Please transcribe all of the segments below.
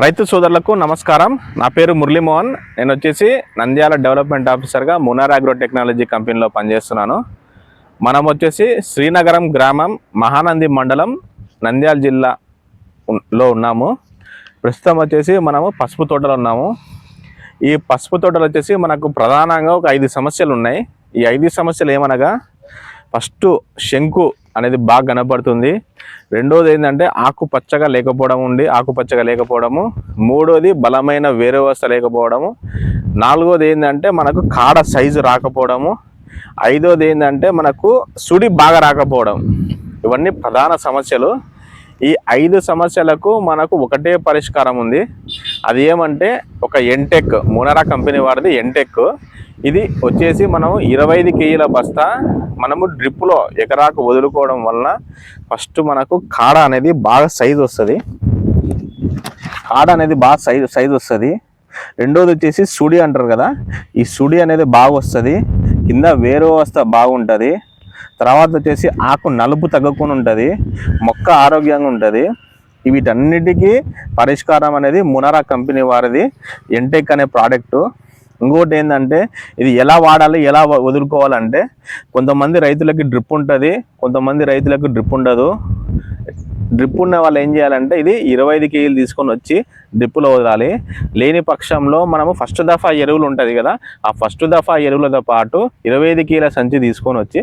రైతు సోదరులకు నమస్కారం. నా పేరు మురళీమోహన్. నేను వచ్చేసి నంద్యాల డెవలప్మెంట్ ఆఫీసర్గా మునార్ అగ్రో టెక్నాలజీ కంపెనీలో పనిచేస్తున్నాను. మనం వచ్చేసి శ్రీనగరం గ్రామం మహానంది మండలం నంద్యాల జిల్లా లో ఉన్నాము. ప్రస్తుతం వచ్చేసి మనము పసుపు తోటలో ఉన్నాము. ఈ పసుపు తోటలు వచ్చేసి మనకు ప్రధానంగా ఒక ఐదు సమస్యలు ఉన్నాయి. ఈ ఐదు సమస్యలు ఏమనగా ఫస్ట్ శంకు అనేది బాగా కనపడుతుంది రెండోది ఏంటంటే ఆకుపచ్చగా లేకపోవడం ఉండి ఆకుపచ్చగా లేకపోవడము. మూడోది బలమైన వేరే లేకపోవడము. నాలుగోది ఏంటంటే మనకు కాడ సైజు రాకపోవడము. ఐదోది ఏంటంటే మనకు సుడి బాగా రాకపోవడం. ఇవన్నీ ప్రధాన సమస్యలు. ఈ ఐదు సమస్యలకు మనకు ఒకటే పరిష్కారం ఉంది. అది ఏమంటే ఒక ఎంటెక్ మునరా కంపెనీ వాడిది ఎంటెక్. ఇది వచ్చేసి మనం ఇరవై ఐదు కేజీల బస్తా. మనము డ్రిప్లో ఎకరాకు వదులుకోవడం వలన ఫస్ట్ మనకు కాడ అనేది బాగా సైజు వస్తుంది. కాడ అనేది బాగా సైజు సైజు వస్తుంది. రెండోది వచ్చేసి సుడి అంటారు కదా ఈ సుడి అనేది బాగా వస్తుంది. కింద వేరు వస్త బాగుంటుంది. తర్వాత వచ్చేసి ఆకు నలుపు తగ్గకుండా ఉంటుంది. మొక్క ఆరోగ్యంగా ఉంటుంది. వీటన్నిటికీ పరిష్కారం అనేది మునరా కంపెనీ వారిది ఎంటెక్ అనే ప్రోడక్ట్ ఇంకోటి ఏంటంటే ఇది ఎలా వాడాలి ఎలా వదులుకోవాలంటే కొంతమంది రైతులకి డ్రిప్ ఉంటుంది కొంతమంది రైతులకు డ్రిప్ ఉండదు. డ్రిప్ ఉన్న వాళ్ళు ఏం చేయాలంటే ఇది ఇరవై ఐదు కేజీలు తీసుకొని వచ్చి డ్రిప్పులో వదలాలి. లేని పక్షంలో మనము ఫస్ట్ దఫా ఎరువులు ఉంటుంది కదా ఆ ఫస్ట్ దఫా ఎరువులతో పాటు ఇరవై ఐదు కేజీల సంచి తీసుకొని వచ్చి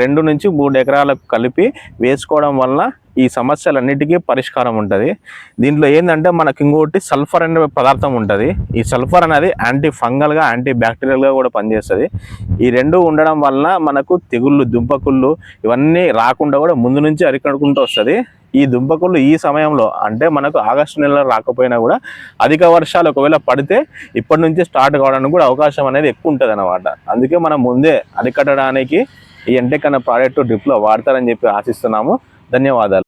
రెండు నుంచి మూడు ఎకరాలకు కలిపి వేసుకోవడం వల్ల ఈ సమస్యలన్నిటికీ పరిష్కారం ఉంటుంది. దీంట్లో ఏంటంటే మనకి ఇంకోటి సల్ఫర్ అనే పదార్థం ఉంటుంది. ఈ సల్ఫర్ అనేది యాంటీ ఫంగల్గా యాంటీ బ్యాక్టీరియల్గా కూడా పనిచేస్తుంది. ఈ రెండు ఉండడం వలన మనకు తెగుళ్ళు దుంపకుళ్ళు ఇవన్నీ రాకుండా కూడా ముందు నుంచి అరికడుకుంటూ వస్తుంది. ఈ దుంపకుళ్ళు ఈ సమయంలో అంటే మనకు ఆగస్టు నెలలో రాకపోయినా కూడా అధిక వర్షాలు ఒకవేళ పడితే ఇప్పటి నుంచి స్టార్ట్ కావడానికి కూడా అవకాశం అనేది ఎక్కువ ఉంటుంది అనమాట అందుకే మనం ముందే అరికట్టడానికి ఈ ఎంటెక్ అనే ప్రోడక్ట్ డ్రిప్లో వాడతారని చెప్పి ఆశిస్తున్నాము. ధన్యవాదాలు.